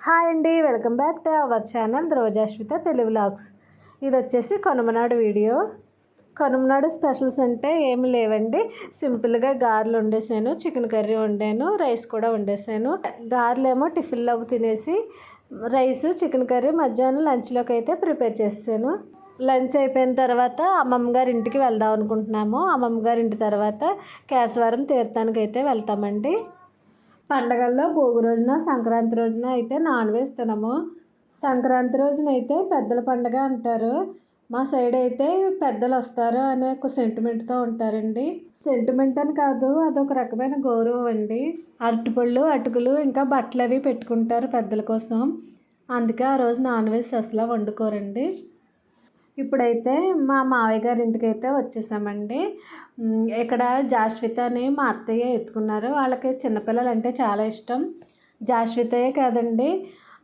Hi అండి welcome back to our channel Rojaswitha Telugu vlogs. ఇది వచ్చేసి కనుమనాడు వీడియో. కనుమనాడు స్పెషల్స్ అంటే ఏమి లేవండి. సింపుల్గా గారెలు వండేసాను చికెన్ కర్రీ వండాను రైస్ కూడా వండేసాను. గారెలు ఏమో టిఫిన్లోకి తినేసి రైస్ చికెన్ కర్రీ మధ్యాహ్నం లంచ్లోకి అయితే ప్రిపేర్ చేసాను లంచ్ అయిపోయిన తర్వాత అమ్మమ్మ గారి ఇంటికి వెళ్దాం అనుకుంటున్నాము. అమ్మమ్మ గారి ఇంటి తర్వాత కేశవరం తీర్థానికి అయితే వెళ్తామండి. పండగల్లో భోగి రోజున సంక్రాంతి రోజున అయితే నాన్ వెజ్ తినము. సంక్రాంతి రోజున అయితే పెద్దల పండగ అంటారు. మా సైడ్ అయితే పెద్దలు వస్తారు అనే ఒక సెంటిమెంట్తో ఉంటారండి. సెంటిమెంట్ అని కాదు అదొక రకమైన గౌరవం అండి. అరటిపళ్ళు అటుకులు ఇంకా బట్టలు అవి పెట్టుకుంటారు పెద్దల కోసం. అందుకే ఆ రోజు నాన్ వెజ్ అసలు వండుకోరండి. ఇప్పుడైతే మా మావయ్య గారి ఇంటికి అయితే వచ్చేసామండి ఇక్కడ జాస్విత అని మా అత్తయ్య ఎత్తుకున్నారు. వాళ్ళకి చిన్నపిల్లలు అంటే చాలా ఇష్టం. జాస్వితయే కాదండి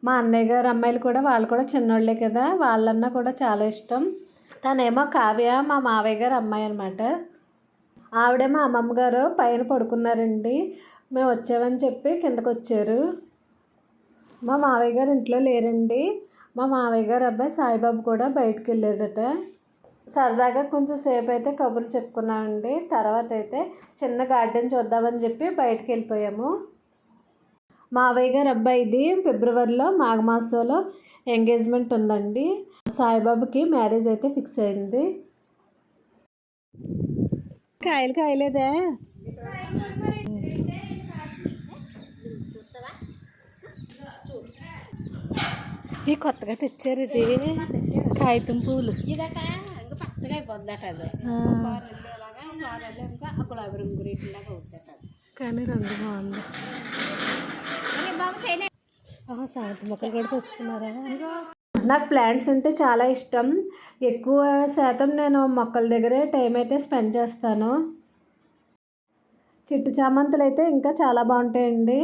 మా అన్నయ్య గారు అమ్మాయిలు కూడా వాళ్ళు కూడా చిన్నోళ్ళే కదా వాళ్ళన్నా కూడా చాలా ఇష్టం. తనేమో కావ్య మా మావయ్య గారు అమ్మాయి అనమాట ఆవిడే మా అమ్మమ్మ గారు పైన పడుకున్నారండి. మేము వచ్చామని చెప్పి కిందకు వచ్చారు మా మావయ్య గారు ఇంట్లో లేరండి. మా మావయ్య గారు అబ్బాయి సాయిబాబు కూడా బయటకు వెళ్ళాడట సరదాగా కొంచెం సేపు అయితే కబుర్లు చెప్పుకున్నామండి. తర్వాత అయితే చిన్న గార్డెన్ చూద్దామని చెప్పి బయటకు వెళ్ళిపోయాము. మావయ్య గారు అబ్బాయిది ఫిబ్రవరిలో మాఘమాసంలో ఎంగేజ్మెంట్ ఉందండి. సాయిబాబుకి మ్యారేజ్ అయితే ఫిక్స్ అయింది. కాయలు కాయలేదా? ఈ కొత్తగా తెచ్చారు ఇది. కాగితం పూలు. కానీ రంగు బాగుంది. సాయంత్రం మొక్కలు కూడా తెచ్చుకున్నారా? నాకు ప్లాంట్స్ అంటే చాలా ఇష్టం. ఎక్కువ శాతం నేను మొక్కల దగ్గరే టైం అయితే స్పెండ్ చేస్తాను. చిట్టు చామంతులు అయితే ఇంకా చాలా బాగుంటాయండి.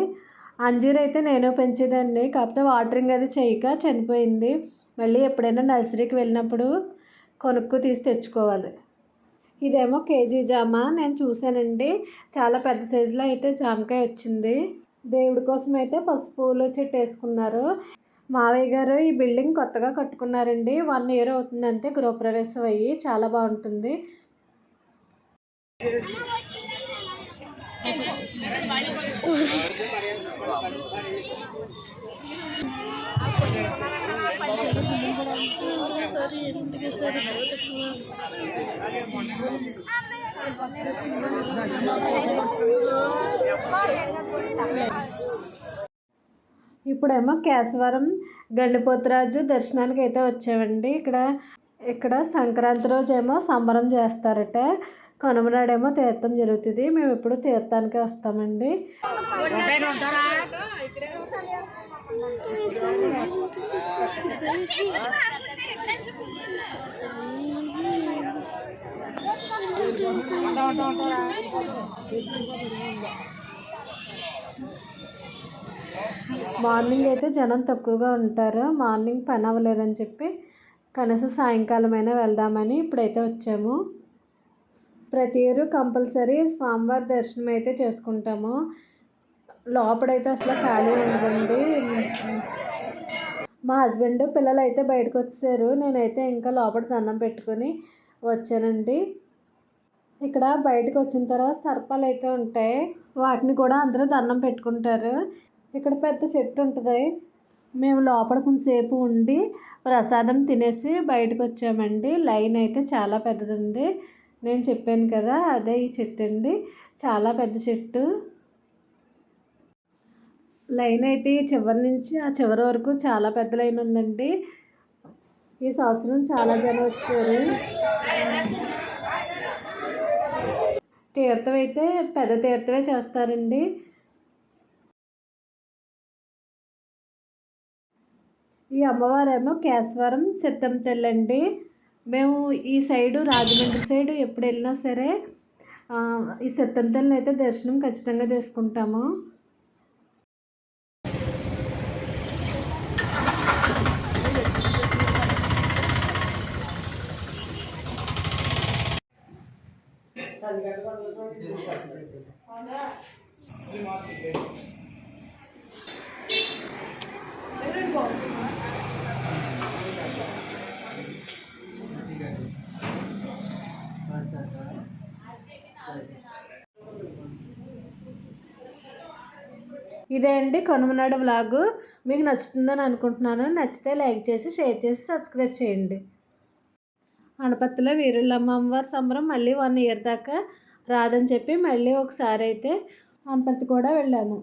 అంజీర్ అయితే నేను పెంచేదాన్ని. కాకపోతే వాటరింగ్ అది చేయక చనిపోయింది. మళ్ళీ ఎప్పుడైనా నర్సరీకి వెళ్ళినప్పుడు కొనుక్కు తీసి తెచ్చుకోవాలి. ఇదేమో కేజీ జామ. నేను చూశానండి. చాలా పెద్ద సైజులో అయితే జామకాయ వచ్చింది. దేవుడి కోసం అయితే పసుపులు చెట్టు వేసుకున్నారు. మావయ్య గారు ఈ బిల్డింగ్ కొత్తగా కట్టుకున్నారండి. వన్ ఇయర్ అవుతుంది అంతే గృహప్రవేశం అయ్యి చాలా బాగుంటుంది. ఇప్పుడేమో కేశవరం గండిపోతురాజు దర్శనానికి అయితే వచ్చామండి. ఇక్కడ ఇక్కడ సంక్రాంతి రోజు ఏమో సంబరం చేస్తారట. కనుమనాడేమో తీర్థం జరుగుతుంది. మేము ఎప్పుడు తీర్థానికే వస్తామండి. మార్నింగ్ అయితే జనం తక్కువగా ఉంటారు. మార్నింగ్ పని అవ్వలేదని చెప్పి కనీసం సాయంకాలమైనా వెళ్దామని ఇప్పుడైతే వచ్చాము. ప్రతి ఇయర్ కంపల్సరీ స్వామివారి దర్శనం అయితే చేసుకుంటాము. లోపడైతే అసలు ఖాళీ ఉండదండి. మా హస్బెండ్ పిల్లలు అయితే బయటకు వచ్చేసారు. నేనైతే ఇంకా లోపల దండం పెట్టుకొని వచ్చానండి. ఇక్కడ బయటకు వచ్చిన తర్వాత సర్పాలు అయితే ఉంటాయి. వాటిని కూడా అందరూ దండం పెట్టుకుంటారు. ఇక్కడ పెద్ద చెట్టు ఉంటుంది. మేము లోపల కొంతసేపు ఉండి ప్రసాదం తినేసి బయటకు వచ్చామండి. లైన్ అయితే చాలా పెద్దది ఉంది. నేను చెప్పాను కదా అదే ఈ చెట్టు అండి. చాలా పెద్ద చెట్టు. లైన్ అయితే ఈ చివరి నుంచి ఆ చివరి వరకు చాలా పెద్ద లైన్ ఉందండి. ఈ సంవత్సరం చాలా జనం వచ్చారు. తీర్థం అయితే పెద్ద తీర్థమే చేస్తారండి. ఈ అమ్మవారేమో కేశవరం సిద్ధం తెల్లండి. మేము ఈ సైడు రాజమండ్రి సైడు ఎప్పుడు వెళ్ళినా సరే ఈ సిద్ధం అయితే దర్శనం ఖచ్చితంగా చేసుకుంటాము. ఇదే అండి కనుమనాడు వ్లాగు మీకు నచ్చుతుందని అనుకుంటున్నాను. నచ్చితే లైక్ చేసి షేర్ చేసి సబ్స్క్రైబ్ చేయండి. అనపత్తిలో వీరుళ్ళమ్మ అమ్మవారి సంబరం మళ్ళీ వన్ ఇయర్ దాకా రాదని చెప్పి మళ్ళీ ఒకసారి అయితే అనపత్తి కూడా వెళ్ళాము.